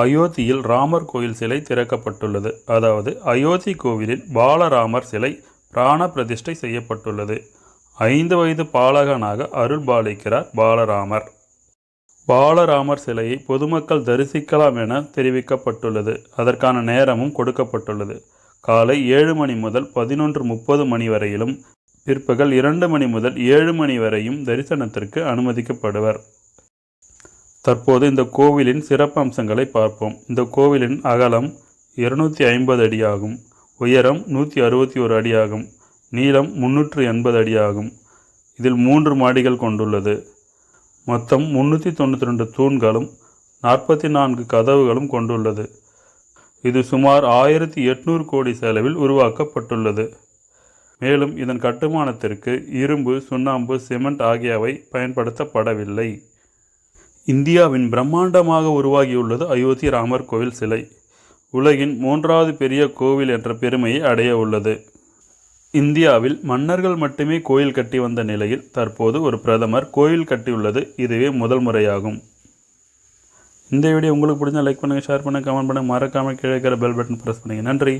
அயோத்தியில் ராமர் கோயில் சிலை திறக்கப்பட்டுள்ளது. அதாவது அயோத்தி கோவிலில் பாலராமர் சிலை பிராண பிரதிஷ்டை செய்யப்பட்டுள்ளது. ஐந்து வயது பாலகனாக அருள் பாலிக்கிறார் பாலராமர். பாலராமர் சிலையை பொதுமக்கள் தரிசிக்கலாம் என தெரிவிக்கப்பட்டுள்ளது. அதற்கான நேரமும் கொடுக்கப்பட்டுள்ளது. காலை ஏழு மணி முதல் பதினொன்று முப்பது மணி வரையிலும் பிற்பகல் இரண்டு மணி முதல் ஏழு மணி வரையும் தரிசனத்திற்கு அனுமதிக்கப்படுவர். தற்போது இந்த கோவிலின் சிறப்பம்சங்களை பார்ப்போம். இந்த கோவிலின் அகலம் இருநூற்றி ஐம்பது அடியாகும் உயரம் நூற்றி அறுபத்தி ஒரு அடியாகும் நீளம் முன்னூற்று எண்பது அடியாகும் இதில் மூன்று மாடிகள் கொண்டுள்ளது. மொத்தம் முன்னூற்றி தொண்ணூற்றி ரெண்டு தூண்களும் நாற்பத்தி நான்கு கதவுகளும் கொண்டுள்ளது. இது சுமார் ஆயிரத்தி எட்நூறு கோடி செலவில் உருவாக்கப்பட்டுள்ளது. மேலும் இதன் கட்டுமானத்திற்கு இரும்பு சுண்ணாம்பு சிமெண்ட் ஆகியவை பயன்படுத்தப்படவில்லை. இந்தியாவின் பிரம்மாண்டமாக உருவாகியுள்ளது அயோத்தி ராமர் கோவில் சிலை. உலகின் மூன்றாவது பெரிய கோவில் என்ற பெருமையை அடைய உள்ளது. இந்தியாவில் மன்னர்கள் மட்டுமே கோயில் கட்டி வந்த நிலையில் தற்போது ஒரு பிரதமர் கோயில் கட்டியுள்ளது இதுவே முதல் முறையாகும். இந்த வீடியோ உங்களுக்கு பிடிச்சா லைக் பண்ணுங்கள் ஷேர் பண்ணுங்கள் கமெண்ட் பண்ணுங்கள் மறக்காமல் கீழே இருக்கிற பெல் பட்டன் ப்ரெஸ் பண்ணுங்கள் நன்றி.